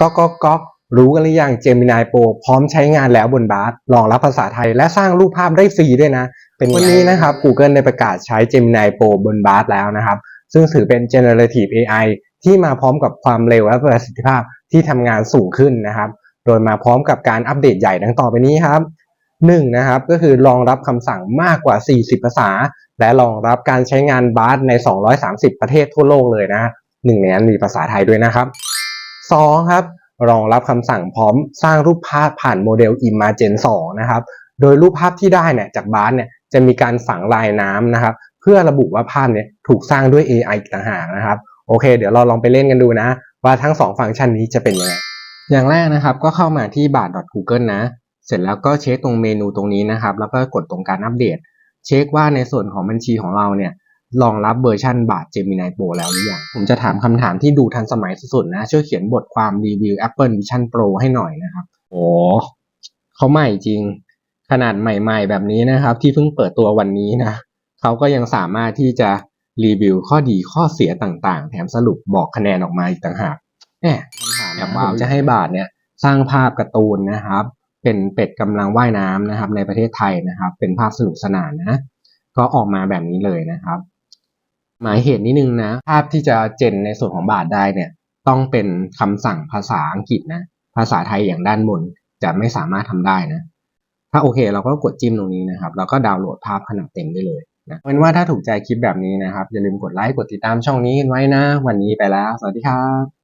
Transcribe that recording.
ก็ก็ก็รู้กันหรือยัง Gemini Pro พร้อมใช้งานแล้วบนบาร์รองรับภาษาไทยและสร้างรูปภาพได้ฟรีด้วยนะ เป็นวันนี้นะครับ Google ได้ประกาศใช้ Gemini Pro บนบาร์แล้วนะครับ ซึ่งถือเป็น generative AI ที่มาพร้อมกับความเร็วและประสิทธิภาพที่ทำงานสูงขึ้นนะครับ โดยมาพร้อมกับการอัปเดตใหญ่ดังต่อไปนี้ครับ 1. นะครับก็คือรองรับคำสั่งมากกว่า 40 ภาษา และรองรับการใช้งานบาร์ใน 230 ประเทศทั่วโลกเลยนะหนึ่งในนั้นมีภาษาไทยด้วยนะครับ 2. ครับรองรับคำสั่งพร้อมสร้างรูปภาพผ่านโมเดล Imagen 2นะครับโดยรูปภาพที่ได้เนี่ยจากบาร์เนี่ยจะมีการฝังลายน้ำนะครับ เพื่อระบุว่าภาพเนี่ยถูกสร้างด้วย AI อีกต่างหากนะครับโอเค เดี๋ยวเราลองไปเล่นกันดูนะ ว่าทั้ง 2 ฟังก์ชันนี้จะเป็นยังไงอย่างแรกนะครับก็เข้ามาที่บาท .google นะ เสร็จแล้วก็เช็คตรงเมนูตรงนี้นะครับ แล้วก็กดตรงการอัปเดต เช็คว่าในส่วนของบัญชีของเราเนี่ย รองรับเวอร์ชันบาท Gemini Pro แล้วหรือยัง ผมจะถามคำถามที่ดูทันสมัยสุดๆนะ ช่วยเขียนบทความรีวิว Apple Vision Pro ให้หน่อยนะครับ โอ้เขาใหม่จริง ขนาดใหม่ๆ แบบนี้นะครับ ที่เพิ่งเปิดตัววันนี้นะเขาก็ยังสามารถที่จะรีวิวข้อดีข้อเสียต่างๆ แถมสรุปบอกคะแนนออกมาอีกต่างหากแหมคำถามแบบว่าผมจะให้บาทเนี่ยสร้างภาพการ์ตูนนะครับ เป็นเป็ดกำลังว่ายน้ำนะครับ ในประเทศไทยนะครับ เป็นภาพสนุกสนานนะ ก็ออกมาแบบนี้เลยนะครับ หมายเหตุนิดนึงนะ ภาพที่จะเจนในส่วนของบาทได้เนี่ยต้องเป็นคำสั่งภาษาอังกฤษนะ ภาษาไทยอย่างด้านบนจะไม่สามารถทำได้นะ ถ้าโอเคเราก็กดจิ้มตรงนี้นะครับ แล้วก็ดาวน์โหลดภาพขนาดเต็มได้เลยนะเป็นว่าถ้าถูกใจคลิปแบบนี้นะครับ อย่าลืมกดไลค์กดติดตามช่องนี้กันไว้นะ วันนี้ไปแล้ว สวัสดีครับ